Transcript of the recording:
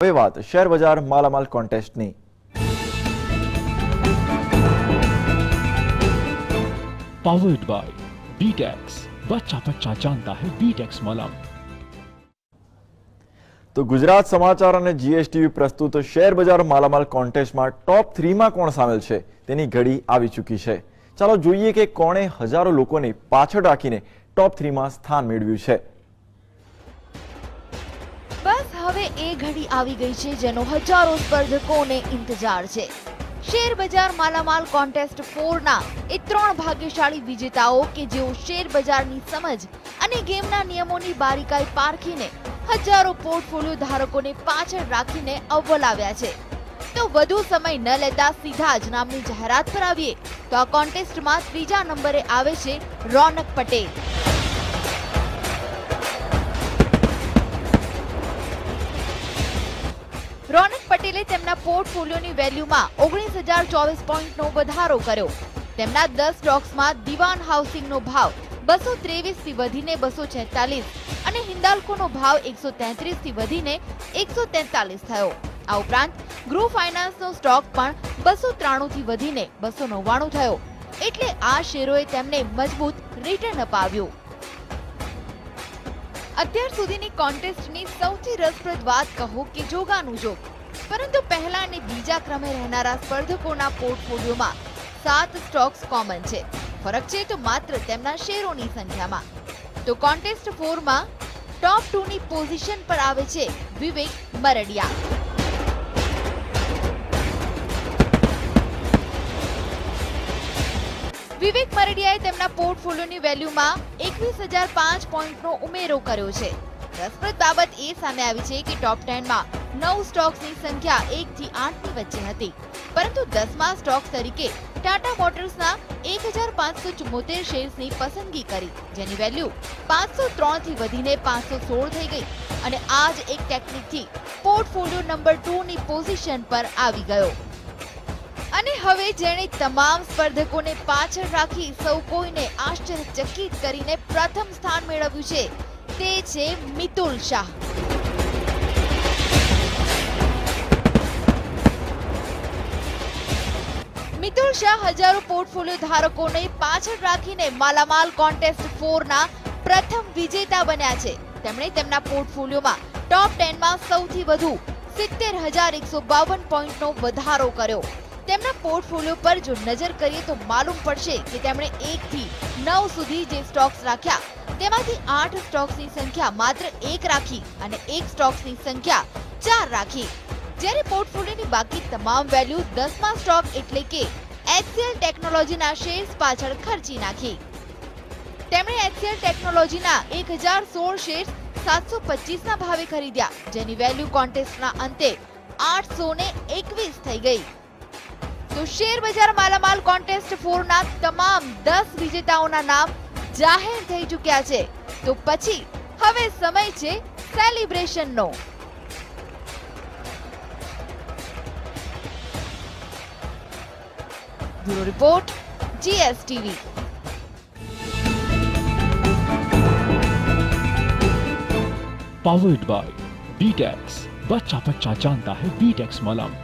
હવે શેર બજાર માલામાલ કોન્ટેસ્ટની powered by બીટેક્સ બચ્ચા બચ્ચા જાનતા હે બીટેક્સ મલમ તો ગુજરાત સમાચાર અને જીએસટીવી પ્રસ્તુત શેર બજાર માલામાલ કોન્ટેસ્ટમાં ટોપ થ્રીમાં કોણ સામેલ છે? તેની ઘડી આવી ચૂકી છે. ચાલો જોઈએ કે કોણે હજારો લોકોને પાછળ રાખીને ટોપ થ્રીમાં સ્થાન મેળવ્યું છે. હવે એ ઘડી આવી ગઈ છે જેનો હજારો સ્પર્ધકોને ઇંતજાર છે. શેર બજાર માલામાલ કોન્ટેસ્ટ ફોરના એ ત્રણ ભાગ્યશાળી વિજેતાઓ કે જેઓ શેર બજારની સમજ અને ગેમના નિયમોની બારીકાઈ પારખીને હજારો પોર્ટફોલિયો ધારકોને પાછળ રાખીને અવ્વલ આવ્યા છે. તો વધુ સમય ન લેતા સીધા જ નામની જાહેરાત પર આવીએ તો આ કોન્ટેસ્ટમાં ત્રીજા નંબરે આવે છે રોનક પટેલ. પટેલે તેમના પોર્ટફોલિયોની વેલ્યુમાં ઓગણીસ હજાર ચોવીસ પોઈન્ટનો વધારો કર્યો. તેમના દસ સ્ટોક્સમાં દિવાન હાઉસિંગનો ભાવ બસો ત્રેવીસથી વધીને બસો છેતાલીસ અને હિન્દાલ્કોનો ભાવ એકસો તેત્રીસથી વધીને એકસો તેતાલીસ થયો. આ ઉપરાંત ગૃહ ફાઇનાન્સનો સ્ટોક પણ બસો ત્રાણુંથી વધીને બસો નવ્વાણું થયો. એટલે આ શેરોએ તેમને મજબૂત રિટર્ન અપાવ્યું. અત્યાર સુધીની કોન્ટેસ્ટની સૌથી રસપ્રદ વાત કહો કે જોગાનું જોગ પરંતુ પહેલા અને બીજા ક્રમે રહેનારા સ્પર્ધકોના પોર્ટફોલિયોમાં સાત સ્ટોક્સ કોમન છે. ફરક છે તો માત્ર તેમના શેરોની સંખ્યામાં. તો કોન્ટેસ્ટ ફોરમાં ટોપ ટુ ની પોઝિશન પર આવે છે વિવેક મરડિયા. વિવેક મરડિયાએ તેમના પોર્ટફોલિયોની વેલ્યુમાં એકવીસ હજાર પાંચ પોઈન્ટનો ઉમેરો કર્યો છે. રસપ્રદ બાબત એ સામે આવી છે કે ટોપ ટેનમાં નવ સ્ટોક્સની સંખ્યા એક થી આઠની વચ્ચે હતી. પરંતુ દસમા સ્ટોક તરીકે ટાટા મોટર્સના એક હજાર પાંચસો ચુમ્મોતેર શેર્સની પસંદગી કરી, જેની વેલ્યુ પાંચસો ત્રણથી વધીને પાંચસો સોળ થઈ ગઈ અને આ જ એક ટેકનિકથી પોર્ટફોલિયો નંબર ટુ ની પોઝિશન પર આવી ગયો. અને હવે જેણે તમામ સ્પર્ધકોને પાછળ રાખી સૌ કોઈને આશ્ચર્યચકિત કરીને પ્રથમ સ્થાન મેળવ્યું છે, તે છે મિતુલ શાહ. શાહ હજારો પોર્ટફોલિયો ધારકોને પાછળ રાખીને માલામાલ કોન્ટેસ્ટ ફોરના પ્રથમ વિજેતા બન્યા છે. તેમણે તેમના પોર્ટફોલિયોમાં ટોપ ટેનમાં સૌથી વધુ સિત્તેર હજાર એકસો બાવન પોઈન્ટનો વધારો કર્યો. તેમના પોર્ટફોલિયો પર જો નજર કરીએ તો માલુમ પડશે કે તેમણે એક થી નવ સુધી જે સ્ટોક્સ રાખ્યા, તેમાંથી આઠ સ્ટોક્સની સંખ્યા માત્ર એક રાખી અને એક સ્ટોક્સની સંખ્યા ચાર રાખી. જ્યારે પોર્ટફોલિયોની બાકી તમામ વેલ્યુ દસમા સ્ટોક એટલે કે એચસીએલ ટેકનોલોજીના શેર્સ પાછળ ખર્ચી નાખી. તેમણે એચસીએલ ટેકનોલોજીના એક હજાર સોળ શેર્સ સાતસો પચીસના ભાવે ખરીદ્યા, જેની વેલ્યુ કોન્ટેસ્ટના અંતે આઠસો ને એકવીસ થઈ ગઈ. તો શેર બજાર માલામાલ કોન્ટેસ્ટ ફોરના તમામ દસ વિજેતાઓના નામ જાહેર થઈ ચૂક્યા છે. તો પછી, હવે સમય છે સેલિબ્રેશનનો. Bureau report GSTV powered by बीटेक्स बच्चा बच्चा जानता है बीटेक्स मलम।